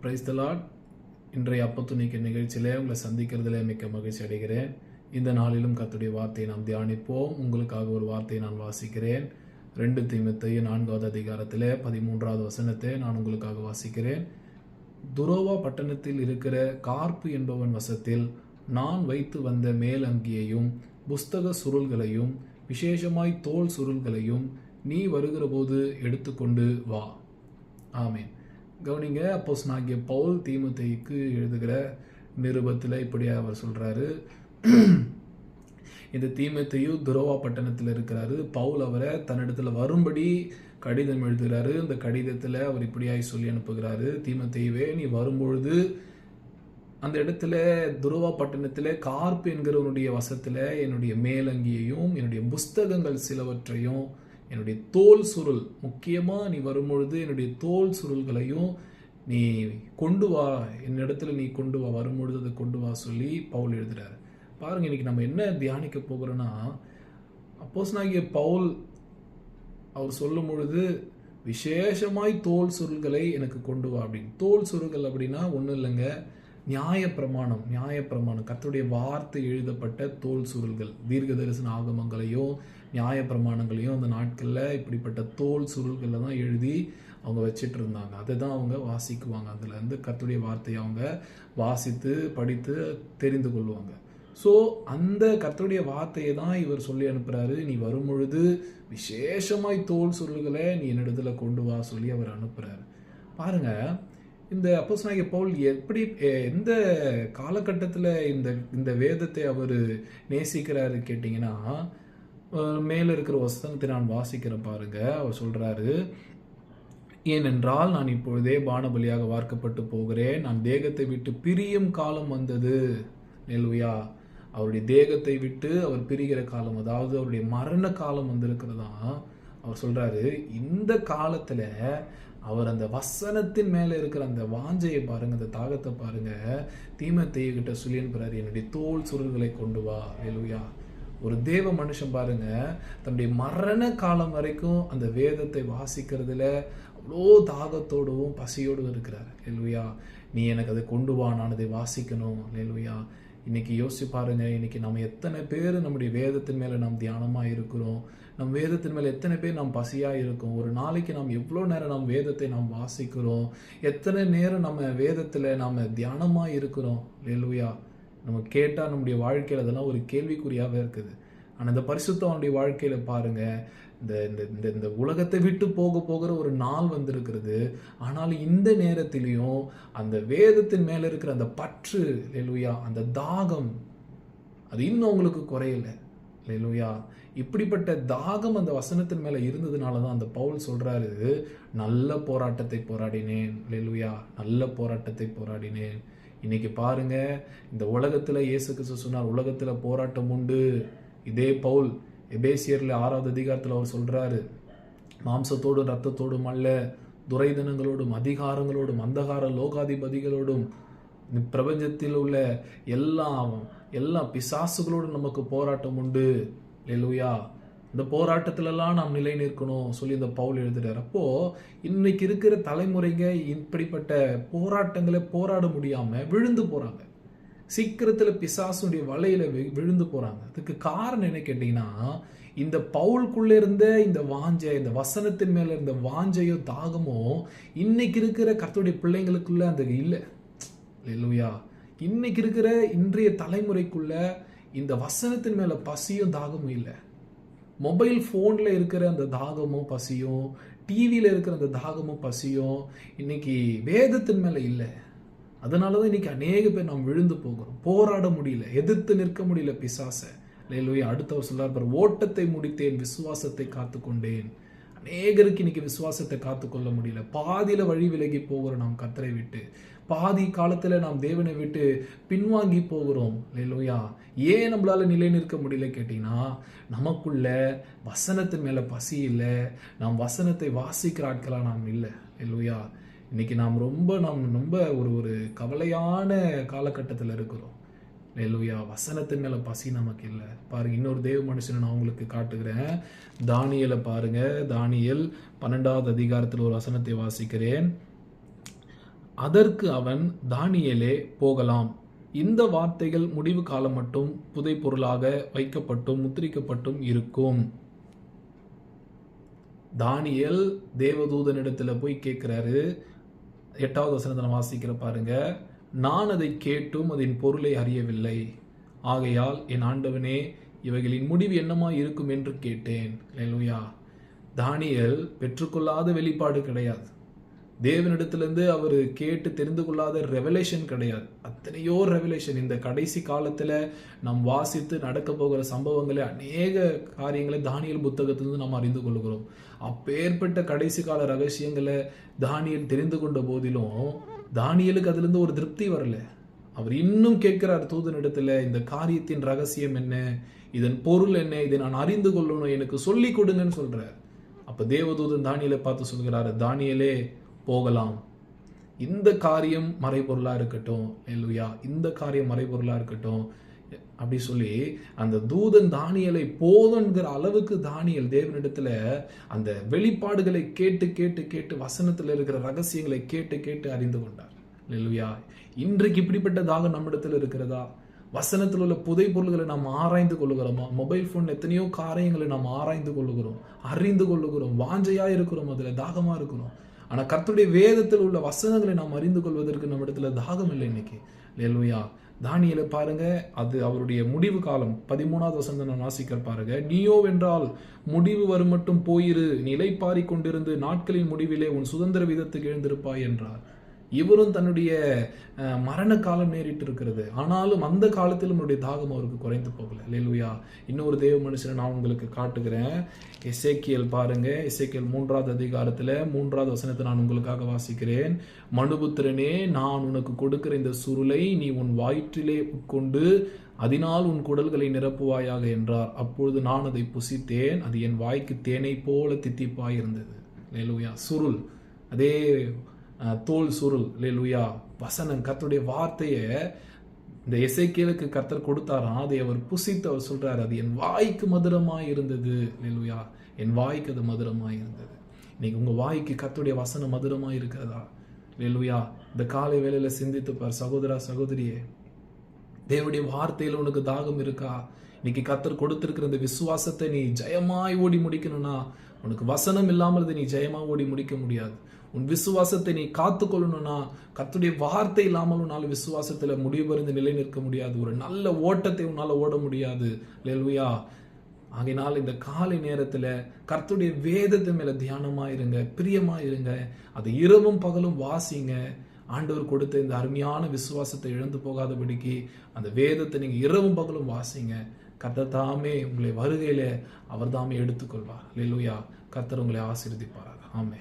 Price தலாட் இன்றைய அப்பத்துணிக்க நிகழ்ச்சியிலே உங்களை சந்திக்கிறதுல மிக்க மகிழ்ச்சி அடைகிறேன். இந்த நாளிலும் கத்துடைய வார்த்தையை நாம் தியானிப்போம். உங்களுக்காக ஒரு வார்த்தையை நான் வாசிக்கிறேன். ரெண்டு தீமத்தையும் நான்காவது அதிகாரத்திலே பதிமூன்றாவது வசனத்தை நான் உங்களுக்காக வாசிக்கிறேன். துரோவா பட்டணத்தில் இருக்கிற கார்ப்பு என்பவன் வசத்தில் நான் வைத்து வந்த மேலங்கியையும் புஸ்தக சுருள்களையும் விசேஷமாய் தோல் சுருள்களையும் நீ வருகிறபோது எடுத்துக்கொண்டு வா. ஆமேன். கவனிங்க அப்போஸ் நாகிய பவுல் தீமத்தைக்கு எழுதுகிற நிருபத்தில் இப்படி அவர் சொல்கிறாரு இந்த தீமத்தையும் துரோவா பட்டணத்தில் இருக்கிறாரு. பவுல் அவரை தன்னிடத்தில் வரும்படி கடிதம் எழுதுகிறாரு. இந்த கடிதத்தில் அவர் இப்படியாய் சொல்லி அனுப்புகிறாரு. தீமத்தையவே நீ வரும்பொழுது அந்த இடத்துல துருவா பட்டணத்தில் கார்ப் என்கிறவனுடைய வசத்தில் என்னுடைய மேலங்கியையும் என்னுடைய புஸ்தகங்கள் சிலவற்றையும் என்னுடைய தோல் சுருள் முக்கியமாக நீ வரும்பொழுது என்னுடைய தோல் சுருள்களையும் நீ கொண்டு வா என்னிடத்துல நீ கொண்டு வா வரும்பொழுது அதை கொண்டு வா சொல்லி பவுல் எழுதுறாரு. பாருங்க இன்னைக்கு நம்ம என்ன தியானிக்க போகிறோன்னா அப்போஸ் நாகிய பவுல் அவர் சொல்லும் பொழுது விசேஷமாய் தோல் சுருள்களை எனக்கு கொண்டு வா அப்படின்னு. தோல் சுருள்கள் அப்படின்னா ஒன்றும் இல்லைங்க. நியாயப்பிரமாணம் நியாயப்பிரமாணம். கத்துடைய வார்த்தை எழுதப்பட்ட தோல் சுருள்கள் தீர்க்க தரிசன ஆகமங்களையும் நியாயப்பிரமாணங்களையும் அந்த நாட்களில் இப்படிப்பட்ட தோல் சுருள்களில் தான் எழுதி அவங்க வச்சிட்டு இருந்தாங்க அதை தான் அவங்க வாசிக்குவாங்க. அதில் இருந்து கத்துடைய வார்த்தையை அவங்க வாசித்து படித்து தெரிந்து கொள்வாங்க. ஸோ அந்த கர்த்தருடைய வார்த்தையை தான் இவர் சொல்லி அனுப்புகிறாரு நீ வரும் பொழுது விசேஷமாய் தோல் சுருள்களை நீ என்னிடத்துல கொண்டு வா சொல்லி அவர் அனுப்புகிறாரு பாருங்க இந்த அப்போஸ் நாயக பவுல் எப்படி எந்த காலகட்டத்தில் இந்த இந்த வேதத்தை அவர் நேசிக்கிறாரு கேட்டிங்கன்னா மேலே இருக்கிற வசனத்தை நான் வாசிக்கிறேன் பாருங்க. அவர் சொல்கிறாரு ஏனென்றால் நான் இப்பொழுதே பானபலியாக வார்க்கப்பட்டு போகிறேன். நான் தேகத்தை விட்டு பிரியும் காலம் வந்தது. நெல்வியா அவருடைய தேகத்தை விட்டு அவர் பிரிகிற காலம் அதாவது அவருடைய மரண காலம் வந்திருக்கிறதா? அவர் சொல்கிறாரு இந்த காலத்தில் அவர் அந்த வசனத்தின் மேலே இருக்கிற அந்த வாஞ்சையை பாருங்க அந்த தாகத்தை பாருங்க. தீமத்தைய கிட்ட சொல்லி அனுப்புறாரு என்னுடைய தோல் சுருள்களை கொண்டு வா. நெல்வியா ஒரு தேவ மனுஷன் பாருங்க தன்னுடைய மரண காலம் வரைக்கும் அந்த வேதத்தை வாசிக்கிறதுல அவ்வளோ தாகத்தோடவும் பசியோடும் இருக்கிறார். லெலுயா நீ எனக்கு அதை கொண்டு வா நான் அதை வாசிக்கணும். லெலுயா இன்னைக்கு யோசிச்சு பாருங்க இன்னைக்கு நம்ம எத்தனை பேர் நம்முடைய வேதத்தின் மேல நாம் தியானமா இருக்கிறோம்? நம் வேதத்தின் மேல எத்தனை பேர் நாம் பசியா இருக்கோம்? ஒரு நாளைக்கு நாம் எவ்வளோ நேரம் நாம் வேதத்தை நாம் வாசிக்கிறோம்? எத்தனை நேரம் நம்ம வேதத்துல நாம தியானமா இருக்கிறோம்? லெலுயா நம்ம கேட்டால் நம்முடைய வாழ்க்கையில் அதெல்லாம் ஒரு கேள்விக்குறியாகவே இருக்குது. ஆனால் இந்த பரிசுத்தவனுடைய வாழ்க்கையில் பாருங்கள் இந்த இந்த இந்த இந்த உலகத்தை விட்டு போக போகிற ஒரு நாள் வந்திருக்கிறது. ஆனால் இந்த நேரத்திலையும் அந்த வேதத்தின் மேலே இருக்கிற அந்த பற்று லெலுயா அந்த தாகம் அது இன்னும் உங்களுக்கு குறையலை லெலுயா இப்படிப்பட்ட தாகம் அந்த வசனத்தின் மேலே இருந்ததுனால தான் அந்த பவுல் சொல்றாரு நல்ல போராட்டத்தை போராடினேன் லெலுயா நல்ல போராட்டத்தை போராடினேன். இன்னைக்கு பாருங்க இந்த உலகத்துல இயேசு கிறிஸ்து சொன்னார் உலகத்துல போராட்டம் உண்டு. இதே பவுல் எபேசியரில் ஆறாவது அதிகாரத்தில் அவர் சொல்கிறாரு மாம்சத்தோடும் ரத்தத்தோடும் அல்ல துரைதனங்களோடும் அதிகாரங்களோடும் அந்தகார லோகாதிபதிகளோடும் பிரபஞ்சத்தில் உள்ள எல்லா எல்லா பிசாசுகளோடும் நமக்கு போராட்டம் உண்டு. லெலுயா இந்த போராட்டத்திலலாம் நாம் நிலை நிற்கணும் சொல்லி இந்த பவுல் எழுதுறார். அப்போது இன்னைக்கு இருக்கிற தலைமுறைங்க இப்படிப்பட்ட போராட்டங்களை போராட முடியாமல் விழுந்து போகிறாங்க சீக்கிரத்தில் பிசாசுடைய வலையில விழுந்து போறாங்க. அதுக்கு காரணம் என்ன கேட்டீங்கன்னா இந்த பவுலுக்குள்ள இருந்த இந்த வாஞ்சை இந்த வசனத்தின் மேல இருந்த வாஞ்சையோ தாகமோ இன்னைக்கு இருக்கிற கர்த்தருடைய பிள்ளைங்களுக்குள்ள அந்த இல்லை. இல்லையா இன்னைக்கு இருக்கிற இன்றைய தலைமுறைக்குள்ள இந்த வசனத்தின் மேல பசியும் தாகமும் இல்லை. மொபைல் ஃபோனில் இருக்கிற அந்த தாகமும் பசியும் டிவியில் இருக்கிற அந்த தாகமும் பசியும் இன்னைக்கு வேதத்தின் மேலே இல்லை. அதனால தான் இன்னைக்கு அநேக பேர் நாம் விழுந்து போகிறோம். போராட முடியல எதிர்த்து நிற்க முடியல பிசாசை. லேலுயா அடுத்தவர் சொல்லார் பார் ஓட்டத்தை முடித்தேன் விசுவாசத்தை காத்துக்கொண்டேன். அநேகருக்கு இன்னைக்கு விசுவாசத்தை காத்துக்கொள்ள முடியல. பாதியில் வழி விலகி போகிறோம் நாம் கத்தரை விட்டு பாதி காலத்தில் நாம் தேவனை விட்டு பின்வாங்கி போகிறோம். லேலுயா ஏன் நம்மளால் நிலை நிற்க முடியல கேட்டீங்கன்னா நமக்குள்ள வசனத்தின் மேலே பசி இல்லை. நாம் வசனத்தை வாசிக்கிற ஆட்களாக நாம் இல்லை. லேலுயா இன்னைக்கு நாம் ரொம்ப நாம் ரொம்ப ஒரு ஒரு கவலையான காலகட்டத்தில் இருக்கிறோம். லேலுயா வசனத்தின் மேல பசி நமக்கு இல்லை. பாருங்க இன்னொரு தேவ மனுஷனை நான் உங்களுக்கு காட்டுகிறேன். தானியலை பாருங்க. தானியல் பன்னெண்டாவது அதிகாரத்தில் ஒரு வசனத்தை வாசிக்கிறேன். அதற்கு அவன் தானியலே போகலாம். இந்த வார்த்தைகள் முடிவு காலம் மட்டும் புதை பொருளாக வைக்கப்பட்டும் முத்திரிக்கப்பட்டும் இருக்கும். தானியல் தேவதூதனிடத்தில் போய் கேட்கிறாரு எட்டாவது வசனத்தை நான் வாசிக்கிற பாருங்க. நான் அதை கேட்டும் அதன் பொருளை அறியவில்லை. ஆகையால் என் ஆண்டவனே இவைகளின் முடிவு என்னமா இருக்கும் என்று கேட்டேன். லூயா தானியல் பெற்றுக்கொள்ளாத வெளிப்பாடு கிடையாது. தேவனிடத்திலிருந்து அவர் கேட்டு தெரிந்து கொள்ளாத ரெவலேஷன் கிடையாது. அத்தனையோ ரெவலேஷன் இந்த கடைசி காலத்தில் நாம் வாசித்து நடக்க போகிற சம்பவங்களை அநேக காரியங்களை தானியல் புத்தகத்திலிருந்து நாம் அறிந்து கொள்கிறோம். அப்பேற்பட்ட கடைசி கால ரகசியங்களை தானியல் தெரிந்து கொண்ட போதிலும் தானியலுக்கு அதுலேருந்து ஒரு திருப்தி வரல. அவர் இன்னும் கேட்கிறார் தூதனிடத்தில் இந்த காரியத்தின் ரகசியம் என்ன? இதன் பொருள் என்ன? இதை நான் அறிந்து கொள்ளணும். எனக்கு சொல்லி கொடுங்கன்னு சொல்கிறார் அப்போ தேவதூதன் தானியலை பார்த்து சொல்கிறாரு தானியலே போகலாம். இந்த காரியம் மறைபொருளாக இருக்கட்டும் இல்லையா இந்த காரியம் மறைபொருளாக இருக்கட்டும் அப்படி சொல்லி அந்த தூதன் தானியலை போதுங்கிற அளவுக்கு தானியல் தேவனிடத்துல அந்த வெளிப்பாடுகளை கேட்டு கேட்டு கேட்டு வசனத்தில் இருக்கிற ரகசியங்களை கேட்டு கேட்டு அறிந்து கொண்டார். இல்லையா இன்றைக்கு இப்படிப்பட்ட தாகம் நம்மிடத்தில் இருக்கிறதா? வசனத்தில் உள்ள புதை பொருள்களை நாம் ஆராய்ந்து கொள்ளுகிறோமா? மொபைல் ஃபோன் எத்தனையோ காரியங்களை நாம் ஆராய்ந்து கொள்ளுகிறோம் அறிந்து கொள்ளுகிறோம் வாஞ்சையா இருக்கிறோம் அதுல தாகமா இருக்கிறோம். ஆனால் கர்த்தருடைய வேதத்தில் உள்ள வசனங்களை நாம் அறிந்து கொள்வதற்கு நம்ம இடத்துல தாகம் இல்லை இன்னைக்கு. லேலுயா தானியலை பாருங்க அது அவருடைய முடிவு காலம். பதிமூணாவது வசந்த நான் வாசிக்கிற பாருங்க. நீயோ வென்றால் முடிவு வரும் மட்டும் போயிரு நிலைப்பாரி கொண்டிருந்து நாட்களின் முடிவிலே உன் சுதந்திர விதத்துக்கு எழுந்திருப்பாய் என்றார். இவரும் தன்னுடைய மரண காலம் நேரிட்டு இருக்கிறது ஆனாலும் அந்த காலத்தில் அவருடைய தாகம் அவருக்கு குறைந்து போகல. லேலுயா இன்னொரு தேவ மனுஷனை நான் உங்களுக்கு காட்டுகிறேன். இசைக்கியல் பாருங்க. இசைக்கியல் மூன்றாவது அதிகாரத்தில் மூன்றாவது வசனத்தை நான் உங்களுக்காக வாசிக்கிறேன். மனுபுத்திரனே நான் உனக்கு கொடுக்கிற இந்த சுருளை நீ உன் வயிற்றிலே உட்கொண்டு அதனால் உன் குடல்களை நிரப்புவாயாக என்றார். அப்பொழுது நான் அதை புசித்தேன். அது என் வாய்க்கு தேனை போல தித்திப்பாய் இருந்தது. லேலுயா சுருள். அதே தோல் சுருள். லேலுயா வசனம் கத்தருடைய வார்த்தையை இந்த எசேக்கியலுக்கு கத்தர் கொடுத்தாராம். அதை அவர் புசித்து அவர் சொல்றாரு. அது என் வாய்க்கு மதுரமாக இருந்தது. லெலுயா என் வாய்க்கு அது மதுரமாக இருந்தது. இன்னைக்கு உங்க வாய்க்கு கத்துடைய வசனம் மதுரமாக இருக்கிறதா? லேலுயா இந்த காலை வேலையில் சிந்தித்துப்பார் சகோதரா சகோதரியே. தேவடைய வார்த்தையில உனக்கு தாகம் இருக்கா? இன்னைக்கு கத்தர் கொடுத்துருக்கிற இந்த விசுவாசத்தை நீ ஜெயமாய் ஓடி முடிக்கணும்னா உனக்கு வசனம் இல்லாமல் இதை நீ ஜெயமாக ஓடி முடிக்க முடியாது. உன் விசுவாசத்தை நீ காத்துக்கொள்ளணும்னா கத்துடைய வார்த்தை இல்லாமல் உன்னால் விசுவாசத்தில் முடிவருந்து நிலை நிற்க முடியாது. ஒரு நல்ல ஓட்டத்தை உன்னால் ஓட முடியாது. லெல்வியா ஆகினால் இந்த காலை நேரத்தில் கர்த்துடைய வேதத்து மேலே தியானமாக இருங்க பிரியமாக இருங்க அதை இரவும் பகலும் வாசிங்க. ஆண்டவர் கொடுத்த இந்த அருமையான விசுவாசத்தை இழந்து போகாதபடிக்கு அந்த வேதத்தை நீங்கள் இரவும் பகலும் வாசிங்க. கர்த்தர் தாமே உங்களை வருகையில் அவர் தாமே எடுத்துக்கொள்வார். லெலுயா கர்த்தர் உங்களை ஆசீர்வதிப்பார் ஆமே